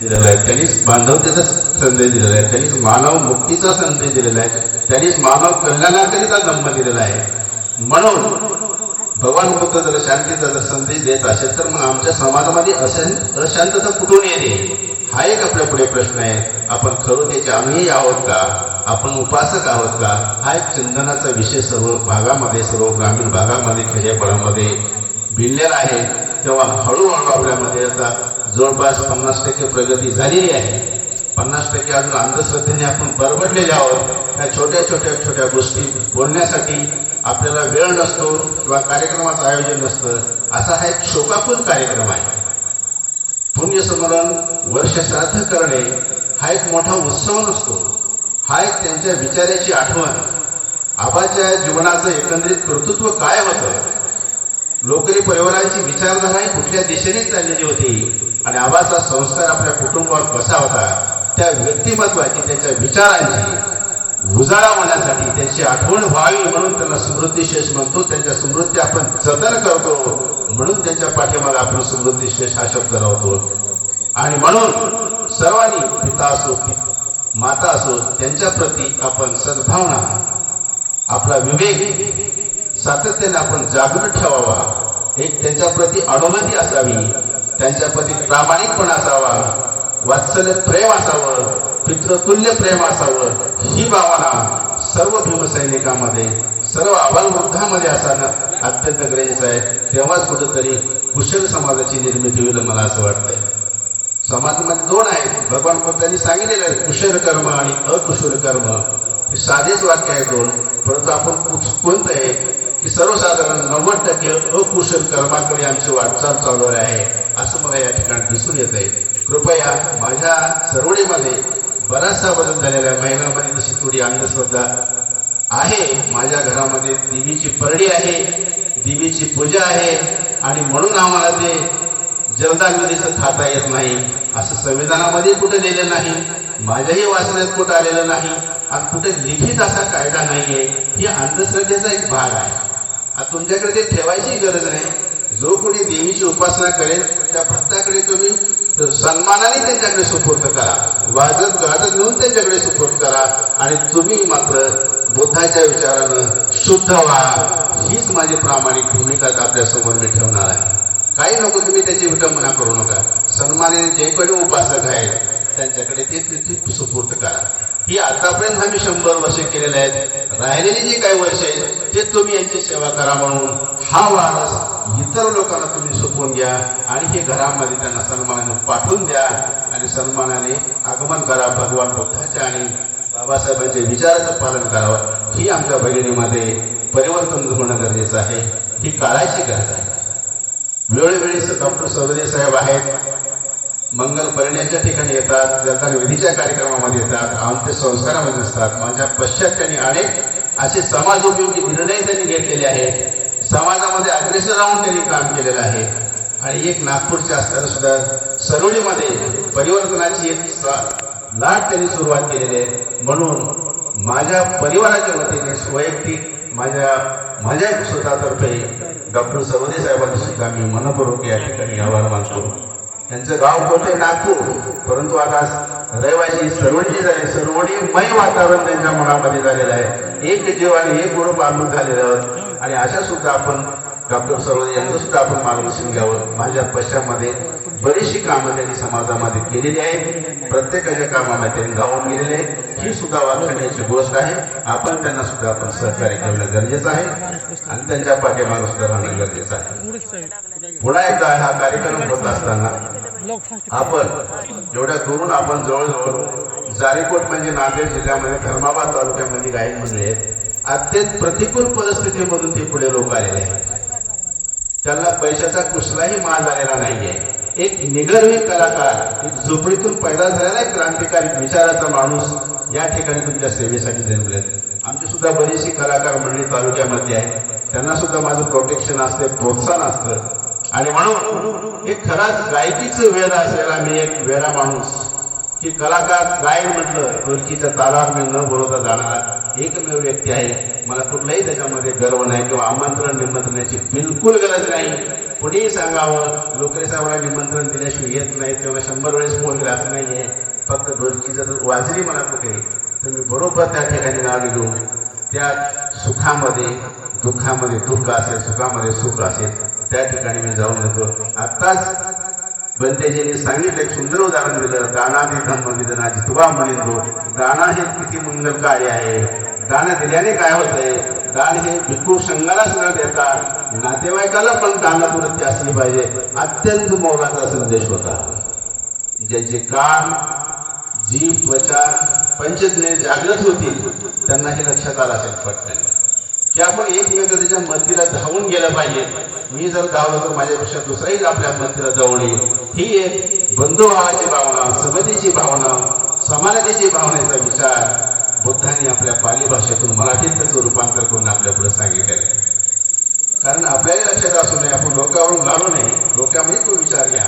दिलेला आहे. त्यांनीच बांधवतेचा संदेश दिलेला आहे. त्यांनीच मानव मुक्तीचा संदेश दिलेला आहे. त्यांनीच मानव कल्याणाकरिता जन्म दिलेला आहे. म्हणून भगवान बुद्ध जर शांतीचा जर संदेश देत असेल तर मग आमच्या समाजामध्ये अशांत अशांतता कुठून येते? हा एक आपल्या पुढे प्रश्न आहे. आपण खरं त्याचे आम्ही आहोत का? आपण उपासक आहोत का? हा एक चिंतनाचा विषय सर्व भागामध्ये सर्व ग्रामीण भागामध्ये खेड्यापाड्यामध्ये भिनलेला आहे. तेव्हा हळूहळू आपल्यामध्ये आता जवळपास पन्नास टक्के प्रगती झालेली आहे. पन्नास टक्के अजून अंधश्रद्धेने आपण बरबडलेले आहोत. त्या छोट्या छोट्या छोट्या गोष्टी बोलण्यासाठी आपल्याला वेळ नसतो किंवा कार्यक्रमाचं आयोजन नसतं. असा हा एक शोकाकुल कार्यक्रम आहे. पुण्यसमरण वर्ष श्राद्ध करणे हा एक मोठा उत्सव नसतो. हा एक त्यांच्या विचाराची आठवण. आबाच्या जीवनाचं एकंदरीत कर्तृत्व काय होतं? लोकरी परिवारांची विचारधारा ही कुठल्या दिशेने चाललेली होती? आणि आबाचा संस्कार आपल्या कुटुंबावर कसा होता त्या व्यक्तिमत्वाची त्याच्या विचारांची उजाळा होण्यासाठी त्यांची आठवण व्हावी म्हणून त्यांना समृद्धी म्हणतो. त्यांच्या समृद्धी आपण जतन करतो म्हणून त्यांच्या पाठीमागे आपण समृद्धी हा शब्द लावतो. आणि म्हणून सर्वांनी पिता असो माता असो त्यांच्या प्रती आपण सद्भावना आपला विवेक सातत्याने आपण जागृत ठेवावा. एक त्यांच्या प्रती अनुमती असावी. त्यांच्याप्रती प्रामाणिकपण प्रामाणिकपणा असावा. वात्सल्य प्रेम असावं. पितृतुल्य प्रेम असावं. ही भावना सर्व भीमसैनिकामध्ये सर्व अबालवृद्धामध्ये असणं अत्यंत गरजेचं आहे. तेव्हाच कुठेतरी कुशल समाजाची निर्मिती होईल मला असं वाटतंय. समाजामध्ये दोन आहेत. भगवान बुद्धांनी सांगितलेले आहेत कुशल कर्म आणि अकुशल कर्म. हे साधेच वाक्य आहे दोन. परंतु आपण कोणतं आहे की सर्वसाधारण नव्वद टक्के अकुशल कर्माकडे आमची वाटचाल चालू आहे. असं मला या ठिकाणी दिसून येत आहे कृपया माझ्या सरवडीमध्ये बराचसा बदल झालेला आहे महिलांमध्ये तशी थोडी अंधश्रद्धा आहे. माझ्या घरामध्ये देवीची परडी आहे देवीची पूजा आहे आणि म्हणून आम्हाला ते जलदान खाता येत नाही. असं संविधानामध्ये कुठे लिहिलं नाही माझ्याही वाचण्यात कुठं आलेलं नाही आणि कुठे लिखित असा कायदा नाहीये. ही अंधश्रद्धेचा एक भाग आहे. आता तुमच्याकडे ते ठेवायची गरज नाही. जो कोणी देवीची उपासना करेल त्या भक्ताकडे तुम्ही सन्मानाने त्यांच्याकडे सुपूर्त करा. वाजत गाजत घेऊन त्यांच्याकडे सुपूर्त करा. आणि तुम्ही मात्र बुद्धाच्या विचारानं शुद्ध व्हा. हीच माझी प्रामाणिक भूमिका आपल्यासमोर मी ठेवणार आहे. काही नको तुम्ही त्याची विटंबना करू नका. सन्मानाने जे कोणी उपासक आहेत त्यांच्याकडे ते तिथे सुपूर्द करा. ही आतापर्यंत आम्ही शंभर वर्ष केलेले आहेत. राहिलेली जी काही वर्ष आहेत ते तुम्ही यांची सेवा करा म्हणून हा वारस इतर लोकांना तुम्ही सोपवून घ्या आणि हे घरामध्ये त्यांना सन्मानाने पाठवून द्या आणि सन्मानाने आगमन करा भगवान बुद्धाच्या आणि बाबासाहेबांच्या विचाराचं पालन करावं. ही आमच्या भगिनीमध्ये परिवर्तन होणं गरजेचं आहे. ही काळाची गरज आहे. वेळोवेळी डॉक्टर सरोदे साहेब आहेत. मंगल परिण्याच्या ठिकाणी येतात जलदान विधीच्या कार्यक्रमामध्ये येतात आमच्या संस्कारामध्ये असतात माझ्या पश्चात त्यांनी अनेक असे समाज उपयोगी निर्णय त्यांनी घेतलेले आहेत. समाजामध्ये अग्रेसर राहून त्यांनी काम केलेलं आहे. आणि एक नागपूरच्या असताना सुद्धा सरोडीमध्ये परिवर्तनाची एक लाट त्यांनी सुरुवात केलेली आहे. म्हणून माझ्या परिवाराच्या वतीने वैयक्तिक माझ्या माझ्या स्वतःतर्फे डॉक्टर सरोदे साहेबांनी सुद्धा मी मनपूर्वक या ठिकाणी आभार मानतो. त्यांचं गाव होते नागपूर. परंतु आता रहिवासी सर्वणी झाले सर्वणीमय वातावरण त्यांच्या मनामध्ये झालेलं आहे. एक जीव आणि एक गुरु बांधून झालेलं आहोत आणि अशा सुद्धा आपण डॉक्टर सरोदे यांचं सुद्धा आपण मार्गदर्शन घ्यावं. माझ्या पश्चामध्ये बरीचशी कामं त्यांनी समाजामध्ये केलेली आहेत. प्रत्येकाच्या कामामध्ये त्यांनी गावून गेलेले आहे ही सुद्धा वाचण्याची गोष्ट आहे. आपण त्यांना सुद्धा आपण सहकार्य करणं गरजेचं आहे. आणि त्यांच्या पाठीमागे सुद्धा राहणं गरजेचं आहे. पुन्हा एकदा हा कार्यक्रम होत असताना आपण एवढ्या दुरून आपण जवळजवळ जारीकोट म्हणजे नांदेड जिल्ह्यामध्ये धर्माबाद तालुक्यामध्ये गायक मंडळी आहेत अत्यंत प्रतिकूल परिस्थितीमधून ते पुढे लोक आलेले आहेत. त्यांना पैशाचा कुठलाही माल झालेला नाहीये. एक निगर्वी कलाकार एक झोपडीतून पैदा झालेला एक क्रांतिकारी विचाराचा माणूस या ठिकाणी तुमच्या सेवेसाठी जन्मलेत. आमची सुद्धा बरीचशी कलाकार मंडळी तालुक्यामध्ये आहे त्यांना सुद्धा माझं प्रोटेक्शन असते प्रोत्साहन असतं. आणि म्हणून हे खराच गायकीचं वेळ असलेला मी एक वेळा माणूस. की कलाकार गायन म्हटलं ढोलकीच्या तालावर मी न बोलवता जाणारा एकमेव व्यक्ती आहे. मला कुठलाही त्याच्यामध्ये गर्व नाही किंवा आमंत्रण निमंत्रणाची बिलकुल गरज नाही. कुणीही सांगावं लोकरे साहेबांना निमंत्रण दिल्याशिवाय येत नाही तेव्हा शंभर वेळेस फोन असं नाही आहे. फक्त ढोलकीचं जर वाजली मला कुठे. तर मी बरोबर त्या ठिकाणी नाव लिहू त्या सुखामध्ये दुःखामध्ये दुःख असेल सुखामध्ये सुख असेल. त्या ठिकाणी मी जाऊन येतो. आत्ताच बंतेजींनी सांगितलं एक सुंदर उदाहरण दिलं. दाना दे धम्म जितुबा जितवा म्हणेन दाना हे किती मंगल कार्य आहे. दान दिल्याने काय होतंय? दान हे भिक्खू संघाला सुद्धा देतात. नातेवाईकाला पण दानवृत्ती असली पाहिजे. अत्यंत मोलाचा संदेश होता. ज्याचे कान जीव त्वचा पंचज्ञे जागृत होतील त्यांना हे लक्षात आलं असेल पटकन. की आपण एकमेकां त्याच्या मंदिरात धावून गेलं पाहिजे. मी जर धावलो तर माझ्यापेक्षा दुसराही आपल्या मंदिरात जाऊन येईल. ही एक बंधुभावाची भावना समतेची भावना समानतेची भावनेचा विचार बुद्धांनी आपल्या पाली भाषेतून मराठीत त्याचं रूपांतर करून आपल्या पुढे सांगितलं. कारण आपल्याही लक्षात असू नये आपण लोकावरून घालू नये. लोकांमध्ये तो विचार घ्या.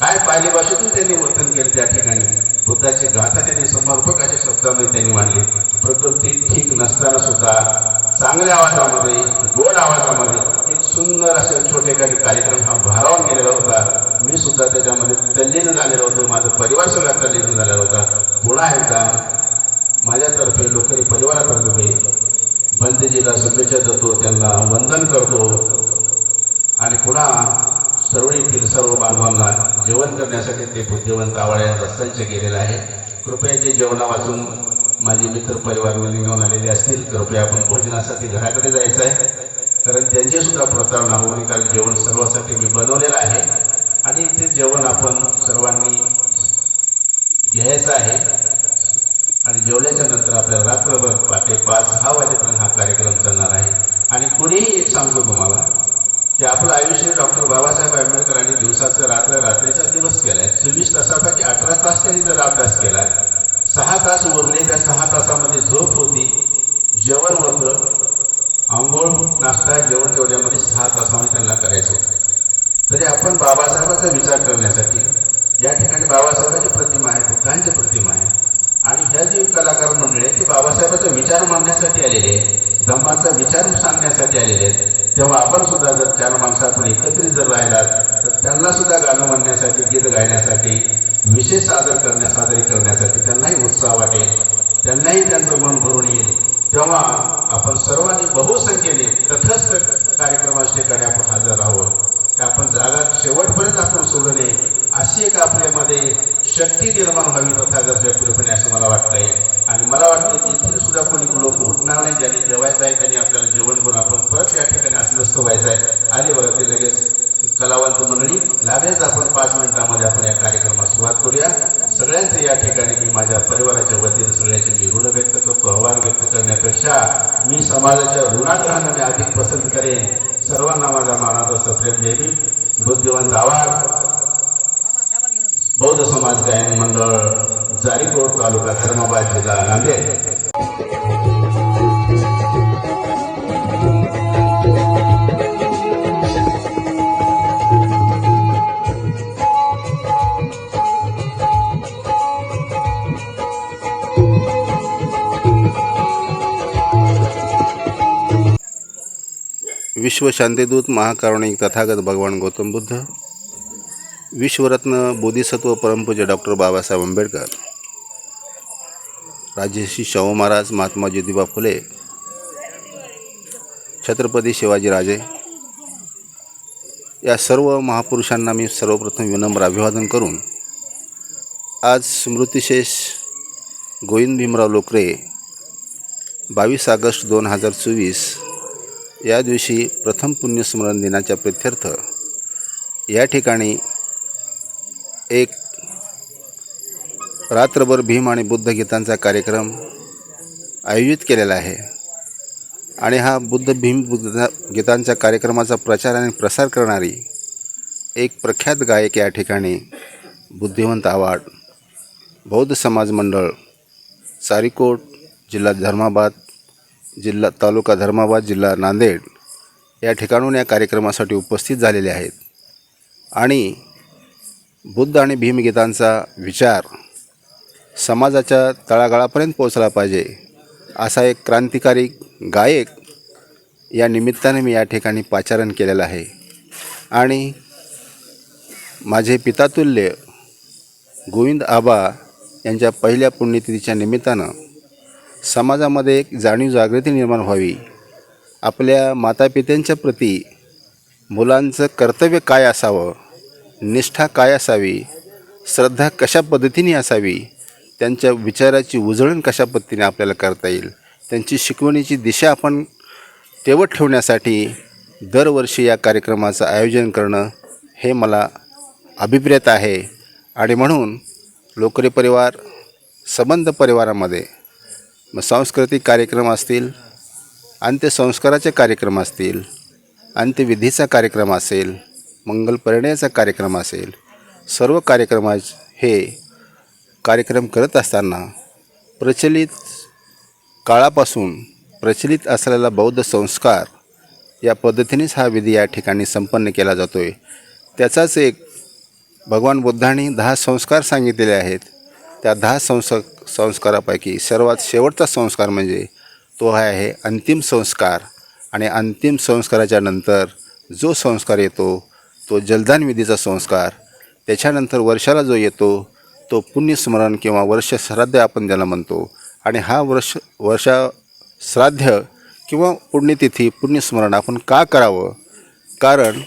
काय पाली भाषेतून त्यांनी वर्तन केलं त्या ठिकाणी? बुद्धाची गाथा त्यांनी समर्पकाच्या शब्दामध्ये त्यांनी मांडली. प्रकृती ठीक नसताना सुद्धा चांगल्या आवाजामध्ये गोड आवाजामध्ये एक सुंदर असे छोटे काही कार्यक्रम हा भारावून गेलेला होता. मी सुद्धा त्याच्यामध्ये तल्लीन झालेलो होतो. माझा परिवार सगळा तल्लीन झालेला होता. पुन्हा एकदा माझ्यातर्फे लोकरी परिवारातर्फे बंदजीला शुभेच्छा देतो. त्यांना वंदन करतो. आणि पुन्हा सरवळीतील सर्व बांधवांना जेवण करण्यासाठी ते बुद्धिवंत आवाळ संच केलेला आहे. कृपया जे जेवणा वाचून माझे मित्र परिवार निघून आलेले असतील कृपया आपण भोजनासाठी घराकडे जायचं आहे कारण त्यांची सुद्धा प्रतारणा होऊन काल जेवण सर्वांसाठी मी बनवलेलं आहे. आणि ते जेवण आपण सर्वांनी घ्यायचं आहे. आणि जेवल्याच्या नंतर आपल्याला रात्रभर पाटे पाच हा वाजेपर्यंत हा कार्यक्रम चालणार आहे. आणि कुणीही एक सांगतो तुम्हाला की आपलं आयुष्य डॉक्टर बाबासाहेब आंबेडकरांनी दिवसाचं रात्र रात्रीचा दिवस केलाय. चोवीस तासापैकी अठरा तास त्यांनी जर अभ्यास सहा तास उरले त्या सहा तासामध्ये झोप होती. जेवण होतं. आंघोळ नाश्ता जेवण तेवढ्यामध्ये सहा तासामध्ये त्यांना करायचं होतं. तरी आपण बाबासाहेबांचा विचार करण्यासाठी या ठिकाणी बाबासाहेबांची प्रतिमा आहे बुद्धांची प्रतिमा आहे. आणि ह्या जी कलाकार मंडळी आहे ती बाबासाहेबांचा विचार मांडण्यासाठी आलेले आहे धम्माचा विचार सांगण्यासाठी आलेले आहेत. तेव्हा आपण सुद्धा जर चार माणसं आपण एकत्रित जर राहिलात तर त्यांना सुद्धा गाणं म्हणण्यासाठी गीत गायण्यासाठी विशेष सादर करण्या सादरी करण्यासाठी उत्साह वाटेल त्यांनाही त्यांचं मन भरून येईल. तेव्हा आपण सर्वांनी बहुसंख्येने तटस्थ कार्यक्रमाच्या ठिकाणी आपण हजर आहोत आपण जागा शेवटपर्यंत आपण सोडू नये अशी एक आपल्यामध्ये शक्ती निर्माण व्हावी तथागत व्यक्तीपणे असं मला वाटतंय. आणि मला वाटतं की इथे सुद्धा कोणी लोक उठणार नाही ज्यांनी जेवायचं आहे त्यांनी आपल्याला जेवण करून आपण परत या ठिकाणी अस्वस्थ व्हायचं आहे आले बघा ते लगेच कलावंत मंडळी लागेच आपण पाच मिनिटामध्ये आपण या कार्यक्रमास सुरुवात करूया सगळ्यांचं या ठिकाणी मी माझ्या परिवाराच्या वतीने सगळ्याचे मी ऋण व्यक्त करतो आव्हान व्यक्त करण्यापेक्षा मी समाजाच्या ऋणात मी अधिक पसंत करेन. सर्वांना माझा मानाचा सप्रेम नेहमी. बुद्धिवंत आवाज बौद्ध समाज गायन मंडळ जारीकोट तालुका धर्माबाद जिल्हा नांदेड. विश्व शांतीदूत महाकारुणिक तथागत भगवान गौतम बुद्ध विश्वरत्न बोधिसत्व परमपूज्य डॉक्टर बाबासाहेब आंबेडकर राजर्षी शाहू महाराज महात्मा ज्योतिबा फुले छत्रपती शिवाजीराजे या सर्व महापुरुषांना मी सर्वप्रथम विनम्र अभिवादन करून आज स्मृतिशेष गोविंद भीमराव लोकरे बावीस ऑगस्ट दोन हजार चोवीस या दिवशी प्रथम पुण्यस्मरण दिनाच्या प्रित्यर्थ या ठिकाणी एक रात्रभर भीम आणि बुद्ध गीतांचा कार्यक्रम आयोजित केलेला आहे. आणि हा बुद्ध भीम बुद्ध गीतांच्या कार्यक्रमाचा प्रचार आणि प्रसार करणारी एक प्रख्यात गायक या ठिकाणी बुद्धिवंत आवाड बौद्ध समाज मंडळ सारीकोट जिल्हा धर्माबाद जिल्हा तालुका धर्माबाद जिल्हा नांदेड या ठिकाणून या कार्यक्रमासाठी उपस्थित झालेले आहेत. आणि बुद्ध आणि भीमगीतांचा विचार समाजाच्या तळागाळापर्यंत पोचला पाहिजे असा एक क्रांतिकारी गायक या निमित्ताने मी या ठिकाणी पाचारण केलेलं आहे. आणि माझे पितातुल्य गोविंद आबा यांच्या पहिल्या पुण्यतिथीच्या निमित्तानं समाजामध्ये एक जाणीव जागृती निर्माण व्हावी. आपल्या मातापित्यांच्या प्रती मुलांचं कर्तव्य काय असावं? निष्ठा काय असावी? श्रद्धा कशा पद्धतीने असावी? त्यांच्या विचाराची उजळण कशा पद्धतीने आपल्याला करता येईल? त्यांची शिकवणीची दिशा आपण तेवत ठेवण्यासाठी दरवर्षी या कार्यक्रमाचं आयोजन करणं हे मला अभिप्रेत आहे. आणि म्हणून लोकरी परिवार संबंध परिवारामध्ये मग सांस्कृतिक कार्यक्रम असतील अंत्यसंस्काराचे कार्यक्रम असतील अंत्यविधीचा कार्यक्रम असेल मंगलपरिणयाचा कार्यक्रम असेल सर्व कार्यक्रमात हे कार्यक्रम करत असताना प्रचलित काळापासून प्रचलित असलेला बौद्ध संस्कार या पद्धतीनेच हा विधी या ठिकाणी संपन्न केला जातो आहे त्याचाच एक भगवान बुद्धांनी दहा संस्कार सांगितलेले आहेत. त्या दहा संस्कार संस्कारापैकी सर्वात शेवटचा संस्कार म्हणजे तो आहे अंतिम संस्कार. आणि अंतिम संस्काराच्या नंतर जो संस्कार येतो तो जलदान विधीचा संस्कार. त्याच्यानंतर वर्षाला जो येतो तो पुण्यस्मरण किंवा वर्ष श्राद्ध आपण त्याला म्हणतो. आणि हा वर्ष वर्षा श्राद्ध किंवा पुण्यतिथी पुण्यस्मरण आपण का करावं? कारण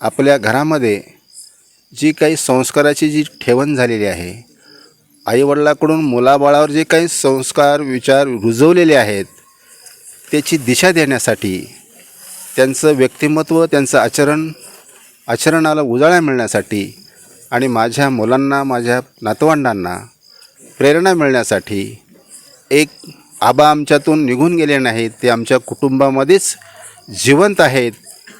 आपल्या घरामध्ये जी काही संस्काराची जी ठेवण झालेली आहे आईवडिलाकडून मुलाबाळावर जे काही संस्कार विचार रुजवलेले आहेत त्याची दिशा देण्यासाठी त्यांचं व्यक्तिमत्व त्यांचं आचरण आचरणाला उजाळा मिळण्यासाठी आणि माझ्या मुलांना माझ्या नातवंडांना प्रेरणा मिळण्यासाठी एक आबा आमच्यातून निघून गेले नाहीत. ते आमच्या कुटुंबामध्येच जिवंत आहेत.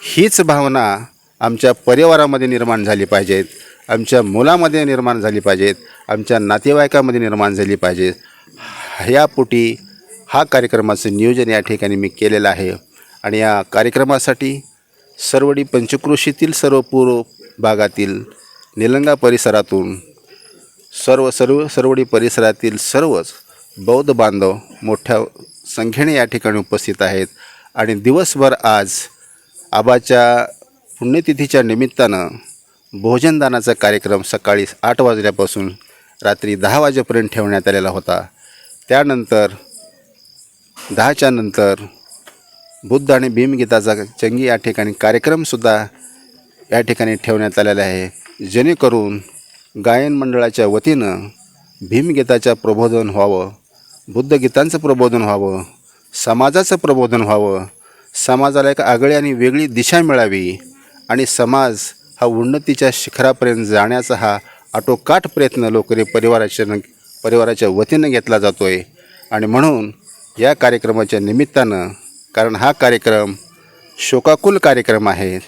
हीच भावना आमच्या परिवारामध्ये निर्माण झाली पाहिजेत. आमच्या मुलामध्ये निर्माण झाली पाहिजेत आमच्या नातेवाईकामध्ये निर्माण झाली पाहिजेत. ह्यापोटी हा कार्यक्रमाचं नियोजन या ठिकाणी मी केलेलं आहे. आणि या कार्यक्रमासाठी सर्वडी पंचक्रोशीतील सर्व पूर्व भागातील निलंगा परिसरातून सर्व सर्व सर्वडी परिसरातील सर्वच बौद्ध बांधव मोठ्या संख्येने या ठिकाणी उपस्थित आहेत. आणि दिवसभर आज आबाच्या पुण्यतिथीच्या निमित्तानं भोजनदानाचा कार्यक्रम सकाळी आठ वाजल्यापासून रात्री दहा वाजेपर्यंत ठेवण्यात आलेला होता. त्यानंतर दहाच्या नंतर बुद्ध आणि भीमगीताचा चंगी या ठिकाणी कार्यक्रमसुद्धा या ठिकाणी ठेवण्यात आलेला आहे. जेणेकरून गायन मंडळाच्या वतीनं भीमगीताचं प्रबोधन व्हावं बुद्धगीतांचं प्रबोधन व्हावं समाजाचं प्रबोधन व्हावं समाजाला एक आगळी आणि वेगळी दिशा मिळावी आणि समाज हा उन्नतीच्या शिखरापर्यंत जाण्याचा हा आटोकाट प्रयत्न लोकरी परिवाराच्या परिवाराच्या वतीनं घेतला जातो आहे आणि म्हणून या कार्यक्रमाच्या निमित्तानं कारण हा कार्यक्रम शोकाकुल कार्यक्रम आहे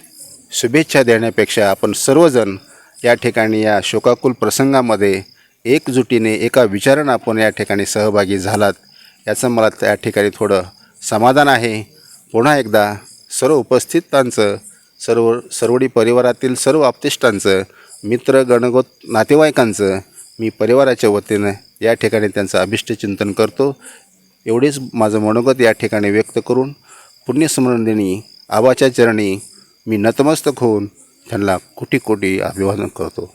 शुभेच्छा देण्यापेक्षा आपण सर्वजण या ठिकाणी या शोकाकुल प्रसंगामध्ये एकजुटीने एका विचारानं आपण या ठिकाणी सहभागी झालात. याचं मला त्या ठिकाणी थोडं समाधान आहे. पुन्हा एकदा सर्व उपस्थितांचं सर्व सर्वडी परिवारातील सर्व आपतिष्टांचं मित्र गणगोत नातेवाईकांचं मी परिवाराच्या वतीनं या ठिकाणी त्यांचं अभिष्टचिंतन करतो. एवढेच माझं मनोगत या ठिकाणी व्यक्त करून पुण्यस्मरणदिनी आबाच्या चरणी मी नतमस्तक होऊन त्यांना कोटी कोटी अभिवादन करतो.